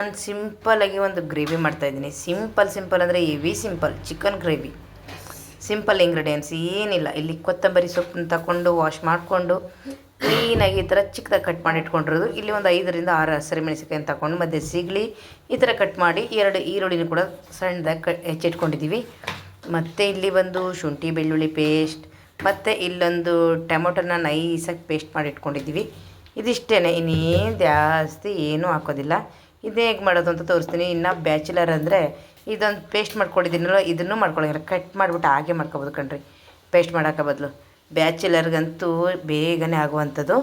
ನಾನು ಆಗಿ ಒಂದು ಗ್ರೇವಿ ಮಾಡ್ತಾ ಇದ್ದೀನಿ. ಸಿಂಪಲ್ ಸಿಂಪಲ್ ಅಂದರೆ heavy simple chicken gravy simple ingredients ಏನಿಲ್ಲ. ಇಲ್ಲಿ ಕೊತ್ತಂಬರಿ ಸೊಪ್ಪನ್ನ ತಗೊಂಡು ವಾಶ್ ಮಾಡಿಕೊಂಡು ಕ್ಲೀನಾಗಿ ಈ ಥರ ಚಿಕ್ಕದಾಗಿ ಕಟ್ ಮಾಡಿ ಇಟ್ಕೊಂಡಿರೋದು. ಇಲ್ಲಿ ಒಂದು ಐದರಿಂದ ಆರು ಹಸಿರು ಮೆಣಸಿನ್ಕಾಯಿ ತಗೊಂಡು ಮತ್ತು ಸಿಗಲಿ ಈ ಥರ ಕಟ್ ಮಾಡಿ ಎರಡು ಈರುಳ್ಳಿನ ಕೂಡ ಸಣ್ಣದಾಗಿ ಕಟ್ ಹೆಚ್ಚಿಟ್ಕೊಂಡಿದ್ದೀವಿ. ಮತ್ತು ಇಲ್ಲಿ ಬಂದು ಶುಂಠಿ, ಬೆಳ್ಳುಳ್ಳಿ ಪೇಸ್ಟ್ ಮತ್ತು ಇಲ್ಲೊಂದು ಟೊಮೊಟೊನ ನೈಸಾಗಿ ಪೇಸ್ಟ್ ಮಾಡಿ ಇಟ್ಕೊಂಡಿದ್ದೀವಿ. ಇದಿಷ್ಟೇ ಇನ್ನೇನು ಜಾಸ್ತಿ ಏನೂ ಹಾಕೋದಿಲ್ಲ. ಇದೇ ಹೇಗೆ ಮಾಡೋದು ಅಂತ ತೋರಿಸ್ತೀನಿ. ಇನ್ನು ಬ್ಯಾಚುಲರ್ ಅಂದರೆ ಇದೊಂದು ಪೇಸ್ಟ್ ಮಾಡ್ಕೊಂಡಿದ್ದೀನಲ್ಲ, ಇದನ್ನು ಮಾಡ್ಕೊಳ್ಳೋಂಗಿಲ್ಲ ಕಟ್ ಮಾಡಿಬಿಟ್ಟು ಹಾಗೆ ಮಾಡ್ಕೊಬೋದು ಕಣ್ರಿ. ಪೇಸ್ಟ್ ಮಾಡೋಕೆ ಬದಲು. ಬ್ಯಾಚುಲರ್ಗಂತೂ ಬೇಗನೆ ಆಗುವಂಥದ್ದು.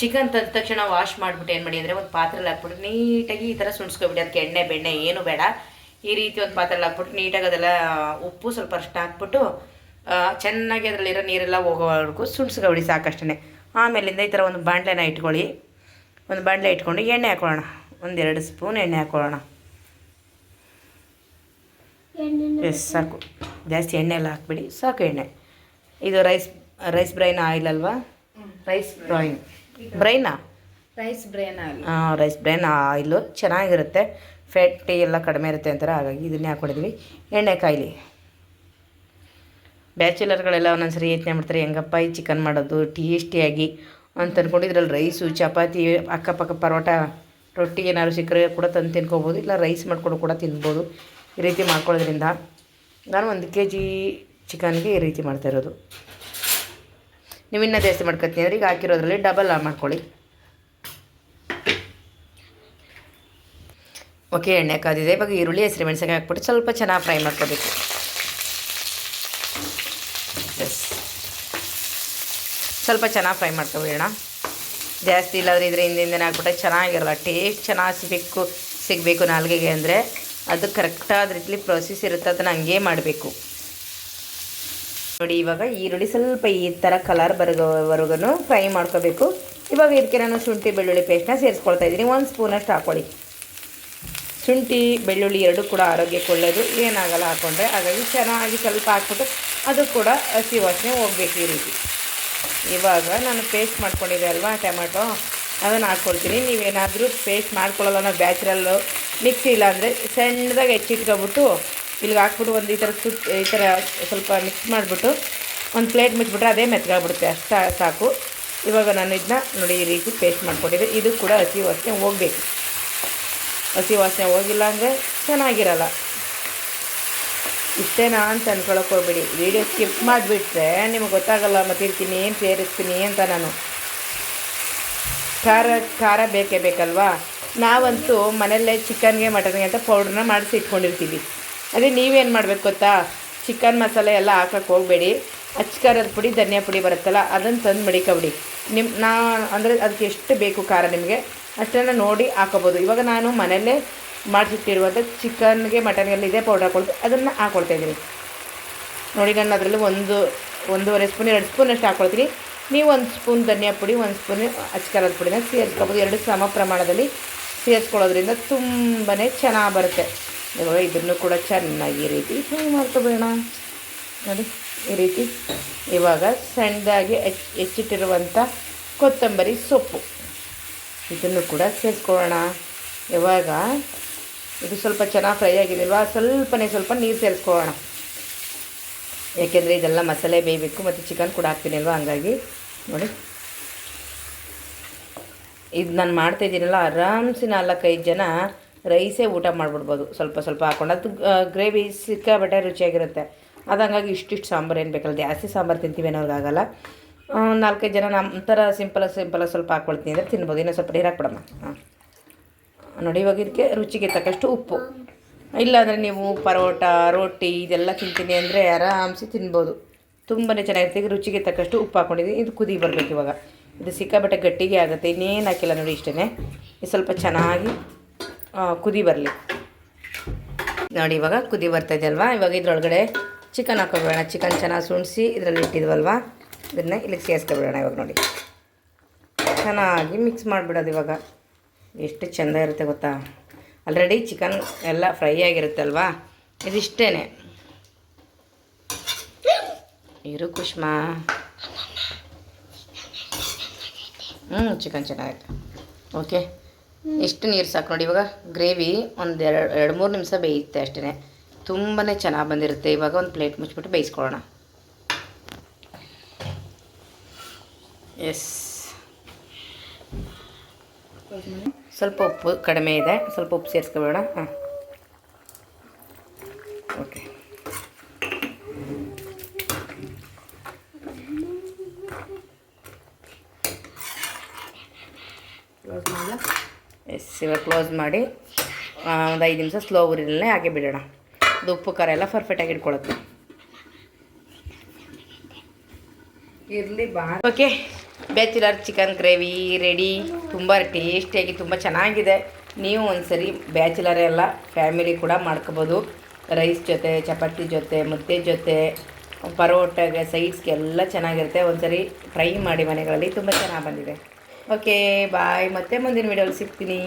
ಚಿಕನ್ ತಂದ ತಕ್ಷಣ ವಾಶ್ ಮಾಡಿಬಿಟ್ಟು ಏನು ಮಾಡಿ ಅಂದರೆ ಒಂದು ಪಾತ್ರೆಲಿ ಹಾಕ್ಬಿಟ್ಟು ನೀಟಾಗಿ ಈ ಥರ ಸುಣ್ಸ್ಕೊಬಿಡಿ. ಅದಕ್ಕೆ ಎಣ್ಣೆ, ಬೆಣ್ಣೆ ಏನು ಬೇಡ. ಈ ರೀತಿ ಒಂದು ಪಾತ್ರೆಲಿ ಹಾಕ್ಬಿಟ್ಟು ನೀಟಾಗಿ ಅದೆಲ್ಲ, ಉಪ್ಪು ಸ್ವಲ್ಪ ಅಷ್ಟು ಹಾಕ್ಬಿಟ್ಟು ಚೆನ್ನಾಗಿ ಅದರಲ್ಲಿರೋ ನೀರೆಲ್ಲ ಹೋಗೋವರೆಗೂ ಸುಣ್ಸ್ಕೊಬಿಡಿ ಸಾಕಷ್ಟೇ ಆಮೇಲಿಂದ ಈ ಥರ ಒಂದು ಬಾಣಲೆನ ಇಟ್ಕೊಳ್ಳಿ. ಒಂದು ಬಾಣಲೆ ಇಟ್ಕೊಂಡು ಎಣ್ಣೆ ಹಾಕೊಳ್ಳೋಣ. ಒಂದೆರಡು ಸ್ಪೂನ್ ಎಣ್ಣೆ ಹಾಕೊಳ್ಳೋಣ. ಎಸ್ ಸಾಕು. ಜಾಸ್ತಿ ಎಣ್ಣೆ ಎಲ್ಲ ಹಾಕ್ಬಿಡಿ. ಸಾಕು ಎಣ್ಣೆ. ಇದು ರೈಸ್ ರೈಸ್ ಬ್ರೈನ್ ಆಯಿಲ್ ಅಲ್ವಾ? Rice bran. ಬ್ರೈನಾ. Rice bran oil. ಹಾಂ ರೈಸ್ ಬ್ರೈನ್ ಆಯಿಲು. ಚೆನ್ನಾಗಿರುತ್ತೆ. ಫ್ಯಾಟಿ ಎಲ್ಲ ಕಡಿಮೆ ಇರುತ್ತೆ ಅಂತಾರೆ. ಹಾಗಾಗಿ ಇದನ್ನೇ ಹಾಕ್ಕೊಡಿದ್ವಿ ಎಣ್ಣೆ ಕಾಯಿಲಿ. ಬ್ಯಾಚುಲರ್ಗಳೆಲ್ಲ ಒಂದೊಂದ್ಸರಿ ಯೋಚನೆ ಮಾಡ್ತಾರೆ. ಹೆಂಗಪ್ಪ ಈ ಚಿಕನ್ ಮಾಡೋದು? ಟೇಸ್ಟಿಯಾಗಿ ಅಂತ ಅಂದ್ಕೊಂಡು ಇದ್ರಲ್ಲಿ ರೈಸು, ಚಪಾತಿ, ಅಕ್ಕಪಕ್ಕ ಪರೋಟ, ರೊಟ್ಟಿ ಏನಾದ್ರು ಸಿಕ್ಕರೆ ಕೂಡ ತಂದು ತಿನ್ಕೋಬೋದು. ಇಲ್ಲ ರೈಸ್ ಮಾಡ್ಕೊಂಡು ಕೂಡ ತಿನ್ಬೋದು. ಈ ರೀತಿ ಮಾಡ್ಕೊಳ್ಳೋದ್ರಿಂದ ನಾನು ಒಂದು ಕೆ ಜಿ ಚಿಕನ್ಗೆ ಈ ರೀತಿ ಮಾಡ್ತಾ ಇರೋದು. ನೀವು ಇನ್ನೂ ಜಾಸ್ತಿ ಮಾಡ್ಕೊತೀನಿ ಅಂದರೆ ಈಗ ಹಾಕಿರೋದ್ರಲ್ಲಿ ಡಬಲ್ ಮಾಡ್ಕೊಳ್ಳಿ. ಓಕೆ, ಎಣ್ಣೆ ಕಾದಿದೆ. ಇವಾಗ ಈರುಳ್ಳಿ, ಹೆಸರು ಮೆಣಸಿನ ಹಾಕ್ಬಿಟ್ಟು ಸ್ವಲ್ಪ ಚೆನ್ನಾಗಿ ಫ್ರೈ ಮಾಡ್ಕೋಬೇಕು. ಎಸ್ ಸ್ವಲ್ಪ ಚೆನ್ನಾಗಿ ಫ್ರೈ ಮಾಡ್ಕೊಬಿಡೋಣ ಜಾಸ್ತಿ ಇಲ್ಲಾದ್ರೆ ಇದ್ರೆ ಹಿಂದಿಂದನೇ ಹಾಕ್ಬಿಟ್ಟೆ ಚೆನ್ನಾಗಿರಲ್ಲ. ಟೇಸ್ಟ್ ಚೆನ್ನಾಗಿ ಸಿಗಬೇಕು ಸಿಗಬೇಕು ನಾಲ್ಗೆಗೆ ಅಂದರೆ. ಅದು ಕರೆಕ್ಟಾದ ರೀತಿಲಿ ಪ್ರೊಸೆಸ್ ಇರುತ್ತೆ, ಅದನ್ನು ಹಂಗೆ ಮಾಡಬೇಕು. ನೋಡಿ, ಇವಾಗ ಈರುಳ್ಳಿ ಸ್ವಲ್ಪ ಈ ಥರ ಕಲರ್ ಬರೋವರೆಗೂ ಫ್ರೈ ಮಾಡ್ಕೋಬೇಕು. ಇವಾಗ ಇದಕ್ಕೆ ನಾನು ಶುಂಠಿ, ಬೆಳ್ಳುಳ್ಳಿ ಪೇಸ್ಟ್ನ ಸೇರಿಸ್ಕೊಳ್ತಾ ಇದ್ದೀನಿ. ಒಂದು ಸ್ಪೂನಷ್ಟು ಹಾಕ್ಕೊಳ್ಳಿ ಶುಂಠಿ, ಬೆಳ್ಳುಳ್ಳಿ ಎರಡೂ ಕೂಡ ಆರೋಗ್ಯಕ್ಕೆ ಒಳ್ಳೆಯದು ಏನಾಗಲ್ಲ ಹಾಕ್ಕೊಂಡ್ರೆ ಹಾಗಾಗಿ ಚೆನ್ನಾಗಿ ಸ್ವಲ್ಪ ಹಾಕ್ಬಿಟ್ಟು ಅದು ಕೂಡ ಹಸಿ ವಾಸನೆ ಹೋಗ್ಬೇಕು ಈ ರೀತಿ. ಇವಾಗ ನಾನು ಪೇಸ್ಟ್ ಮಾಡ್ಕೊಂಡಿದ್ದೆ ಅಲ್ವಾ ಟೊಮೆಟೊ? ಅದನ್ನು ಹಾಕ್ಕೊಳ್ತೀನಿ ನೀವೇನಾದರೂ ಪೇಸ್ಟ್ ಮಾಡ್ಕೊಳ್ಳೋಲ್ಲ ಬ್ಯಾಚುರಲ್ಲು ಮಿಕ್ಸಿ ಇಲ್ಲಾಂದರೆ ಸಣ್ಣದಾಗಿ ಹೆಚ್ಚಿಟ್ಕೊಬಿಟ್ಟು ಇಲ್ಲಿಗೆ ಹಾಕ್ಬಿಟ್ಟು ಒಂದು ಈ ಥರ ಸುಟ್, ಈ ಥರ ಸ್ವಲ್ಪ ಮಿಕ್ಸ್ ಮಾಡಿಬಿಟ್ಟು ಒಂದು ಪ್ಲೇಟ್ ಮುಚ್ಚಿಬಿಟ್ರೆ ಅದೇ ಮೆತ್ತಗಾಗ್ಬಿಡುತ್ತೆ ಅಷ್ಟು ಸಾಕು. ಇವಾಗ ನಾನು ಇದನ್ನ ನೋಡಿ ಈ ರೀತಿ ಪೇಸ್ಟ್ ಮಾಡ್ಕೊಂಡಿದ್ದೆ. ಇದು ಕೂಡ ಹಸಿ ವಾಸನೆ ಹೋಗಬೇಕು. ಹಸಿ ವಾಸನೆ ಹೋಗಿಲ್ಲ ಅಂದರೆ ಚೆನ್ನಾಗಿರಲ್ಲ. ಇಷ್ಟೇನಾ ಅಂತ ಅನ್ಕೊಳಕ್ಕೆ ಹೋಗ್ಬೇಡಿ. ವೀಡಿಯೋ ಸ್ಕಿಪ್ ಮಾಡಿಬಿಟ್ರೆ ನಿಮಗೆ ಗೊತ್ತಾಗಲ್ಲ ಮತ್ತೆ ಇರ್ತೀನಿ ಏನು ಸೇರಿಸ್ತೀನಿ ಅಂತ ನಾನು. ಖಾರ ಖಾರ ಬೇಕೇ ಬೇಕಲ್ವಾ? ನಾವಂತೂ ಮನೆಯಲ್ಲೇ ಚಿಕನ್ಗೆ, ಮಟನ್ಗೆ ಅಂತ ಪೌಡ್ರನ್ನ ಮಾಡಿಸಿ ಇಟ್ಕೊಂಡಿರ್ತೀವಿ. ಅದೇ ನೀವೇನು ಮಾಡಬೇಕು ಗೊತ್ತಾ? ಚಿಕನ್ ಮಸಾಲೆ ಎಲ್ಲ ಹಾಕಕ್ಕೆ ಹೋಗಬೇಡಿ. ಅಚ್ಕಾರದ ಪುಡಿ, ಧನಿಯಾ ಪುಡಿ ಬರುತ್ತಲ್ಲ ಅದನ್ನು ತಂದು ಮಡಿಕೊಬಿಡಿ. ನಿಮ್ಮ ನಾ, ಅಂದರೆ ಅದಕ್ಕೆ ಎಷ್ಟು ಬೇಕು ಖಾರ ನಿಮಗೆ? ಅಷ್ಟನ್ನು ನೋಡಿ ಹಾಕೋಬೋದು. ಇವಾಗ ನಾನು ಮನೆಯಲ್ಲೇ ಮಾಡಿಸಿಟ್ಟಿರುವಂಥ ಚಿಕನ್ಗೆ, ಮಟನ್ಗೆಲ್ಲ ಇದೇ ಪೌಡರ್ ಹಾಕೊಳ್ತೀವಿ ಅದನ್ನು ಹಾಕ್ಕೊಳ್ತಾ ಇದ್ದೀನಿ. ನೋಡಿ ನಾನು ಅದರಲ್ಲಿ ಒಂದು, ಒಂದೂವರೆ ಸ್ಪೂನ್ ಎರಡು ಸ್ಪೂನ್ ಅಷ್ಟು ಹಾಕ್ಕೊಳ್ತೀನಿ ನೀವು ಒಂದು ಸ್ಪೂನ್ ಧನಿಯಾ ಪುಡಿ, ಒಂದು ಸ್ಪೂನ್ ಅಚ್ಕಾರದ ಪುಡಿನ ಸೇರಿಸ್ಕೊಬೋದು. ಎರಡು ಸಮ ಪ್ರಮಾಣದಲ್ಲಿ ಸೇರಿಸ್ಕೊಳ್ಳೋದ್ರಿಂದ ತುಂಬಾ ಚೆನ್ನಾಗಿ ಬರುತ್ತೆ. ಇವಾಗ ಇದನ್ನು ಕೂಡ ಚೆನ್ನಾಗಿ ಈ ರೀತಿ ಫ್ರೈ ಮಾಡ್ಕೊಬೇಡ ನೋಡಿ, ಈ ರೀತಿ ಇವಾಗ ಸಣ್ಣದಾಗಿ ಹೆಚ್ಚ್, ಹೆಚ್ಚಿಟ್ಟಿರುವಂಥ ಕೊತ್ತಂಬರಿ ಸೊಪ್ಪು. ಇದನ್ನು ಕೂಡ ಸೇರಿಸ್ಕೊಳ್ಳೋಣ. ಇವಾಗ ಇದು ಸ್ವಲ್ಪ ಚೆನ್ನಾಗಿ ಫ್ರೈ ಆಗಿದೆಯಲ್ವಾ? ಸ್ವಲ್ಪನೇ ಸ್ವಲ್ಪ ನೀರು ಸೇರಿಸ್ಕೊಳ್ಳೋಣ. ಏಕೆಂದರೆ ಇದೆಲ್ಲ ಮಸಾಲೆ ಬೇಯಬೇಕು ಮತ್ತು ಚಿಕನ್ ಕೂಡ ಹಾಕ್ತೀನಿ ಅಲ್ವಾ ಹಂಗಾಗಿ ನೋಡಿ. ಇದು ನಾನು ಮಾಡ್ತಾ ಮಾಡ್ತಾಯಿದ್ದೀನಲ್ಲ ಆರಾಮ್ಸೆ ನಾಲ್ಕೈದು ಜನ ರೈಸೇ ಊಟ ಮಾಡಿಬಿಡ್ಬೋದು. ಸ್ವಲ್ಪ ಸ್ವಲ್ಪ ಹಾಕ್ಕೊಂಡು ಅದು ಗ್ರೇವಿ ಸಿಕ್ಕಾಬಟ್ಟೆ ರುಚಿಯಾಗಿರುತ್ತೆ. ಅದು ಹಂಗಾಗಿ ಇಷ್ಟಿಷ್ಟು ಸಾಂಬಾರು ಏನು ಬೇಕಲ್ಲ, ಜಾಸ್ತಿ ಸಾಂಬಾರು ತಿಂತೀವಿ ಅನ್ನೋರ್ಗಾಗಲ್ಲ ನಾಲ್ಕೈದು ಜನ ನಮ್ಮ ಥರ ಸಿಂಪಲ್ ಸಿಂಪಲ್ ಸ್ವಲ್ಪ ಹಾಕ್ಕೊಳ್ತೀನಿ ಅಂದರೆ ತಿನ್ಬೋದು. ಇನ್ನೂ ಸ್ವಲ್ಪ ನೀರು ಹಾಕ್ಬಿಡಮ್ಮ. ಹಾಂ. ನೋಡಿ, ಇವಾಗ ಇದಕ್ಕೆ ರುಚಿಗೆ ತಕ್ಕಷ್ಟು ಉಪ್ಪು. ಇಲ್ಲಾಂದರೆ ನೀವು ಪರೋಟ, ರೊಟ್ಟಿ ಇದೆಲ್ಲ ತಿಂತೀನಿ ಅಂದರೆ ಆರಾಮ್ಸಿ ತಿನ್ಬೋದು. ತುಂಬಾ ಚೆನ್ನಾಗಿರುತ್ತೆ. ಈಗ ರುಚಿಗೆ ತಕ್ಕಷ್ಟು ಉಪ್ಪು ಹಾಕ್ಕೊಂಡಿದ್ದೀನಿ ಇದು ಕುದಿ ಬರಬೇಕು ಇವಾಗ. ಇದು ಸಿಕ್ಕಾಬಟ್ಟೆ ಗಟ್ಟಿಗೆ ಆಗುತ್ತೆ. ಇನ್ನೇನು ಹಾಕಿಲ್ಲ ನೋಡಿ ಇಷ್ಟೇ ಇದು ಸ್ವಲ್ಪ ಚೆನ್ನಾಗಿ ಕುದಿ ಬರಲಿ. ನೋಡಿ, ಇವಾಗ ಕುದಿ ಬರ್ತಾ ಇದೆಯಲ್ವಾ ಇವಾಗ ಇದ್ರೊಳಗಡೆ ಚಿಕನ್ ಹಾಕೋಬೇಡ ಚಿಕನ್ ಚೆನ್ನಾಗಿ ಸುಣಿಸಿ ಇದರಲ್ಲಿ ಇಟ್ಟಿದ್ವಲ್ವಾ? ಇದನ್ನು ಇಲ್ಲಿಗೆ ಸೇರಿಸ್ಕೊಬಿಡೋಣ ಇವಾಗ ನೋಡಿ. ಚೆನ್ನಾಗಿ ಮಿಕ್ಸ್ ಮಾಡಿಬಿಡೋದು ಇವಾಗ. ಎಷ್ಟು ಚೆಂದ ಇರುತ್ತೆ ಗೊತ್ತಾ? ಆಲ್ರೆಡಿ ಚಿಕನ್ ಎಲ್ಲ ಫ್ರೈ ಆಗಿರುತ್ತಲ್ವಾ ಇದಿಷ್ಟೇ ಇರು ಕುಷ್ಮಾ. ಹ್ಞೂ ಚಿಕನ್ ಚೆನ್ನಾಗಿತ್ತು ಓಕೆ ಎಷ್ಟು ನೀರು ಸಾಕು ನೋಡಿ ಇವಾಗ? ಗ್ರೇವಿ ಒಂದು ಎರಡು ಎರಡು ಮೂರು ನಿಮಿಷ ಬೇಯುತ್ತೆ ಅಷ್ಟೇ ತುಂಬಾ ಚೆನ್ನಾಗಿ ಬಂದಿರುತ್ತೆ. ಇವಾಗ ಒಂದು ಪ್ಲೇಟ್ ಮುಚ್ಚಿಬಿಟ್ಟು ಬೇಯಿಸ್ಕೊಳ್ಳೋಣ. ಎಸ್ ಸ್ವಲ್ಪ ಉಪ್ಪು ಕಡಿಮೆ ಇದೆ. ಸ್ವಲ್ಪ ಉಪ್ಪು ಸೇರಿಸ್ಕೊಬೇಡ. ಹಾಂ. ಓಕೆ ಎಸ್ ಇವಾಗ ಕ್ಲೋಸ್ ಮಾಡಿ. ಒಂದು ಐದು ನಿಮಿಷ ಸ್ಲೋ ಉರಿಲೇ ಹಾಗೆ ಬಿಡೋಣ. ಅದು ಉಪ್ಪು ಖಾರ ಎಲ್ಲ ಪರ್ಫೆಕ್ಟಾಗಿ ಇಟ್ಕೊಳ್ಳುತ್ತೆ ಇರಲಿ ಬಾ. Okay bachelor chicken gravy ready ತುಂಬ ಟೇಸ್ಟಿಯಾಗಿ ತುಂಬ ಚೆನ್ನಾಗಿದೆ. ನೀವು ಒಂದ್ಸರಿ ಬ್ಯಾಚುಲರ್ ಎಲ್ಲ ಫ್ಯಾಮಿಲಿ ಕೂಡ ಮಾಡ್ಕೋಬೋದು. ರೈಸ್ ಜೊತೆ, ಚಪಾತಿ ಜೊತೆ, ಮುದ್ದೆ ಜೊತೆ, ಪರೋಟಗೆ, ಸೈಡ್ಸ್ಗೆ ಎಲ್ಲ ಚೆನ್ನಾಗಿರುತ್ತೆ. ಒಂದ್ಸರಿ ಟ್ರೈ ಮಾಡಿ ಮನೆಗಳಲ್ಲಿ. ತುಂಬ ಚೆನ್ನಾಗಿ ಬಂದಿದೆ. ಓಕೆ ಬಾಯ್ ಮತ್ತೆ ಮುಂದಿನ ವೀಡಿಯೋಲಿ ಸಿಗ್ತೀನಿ.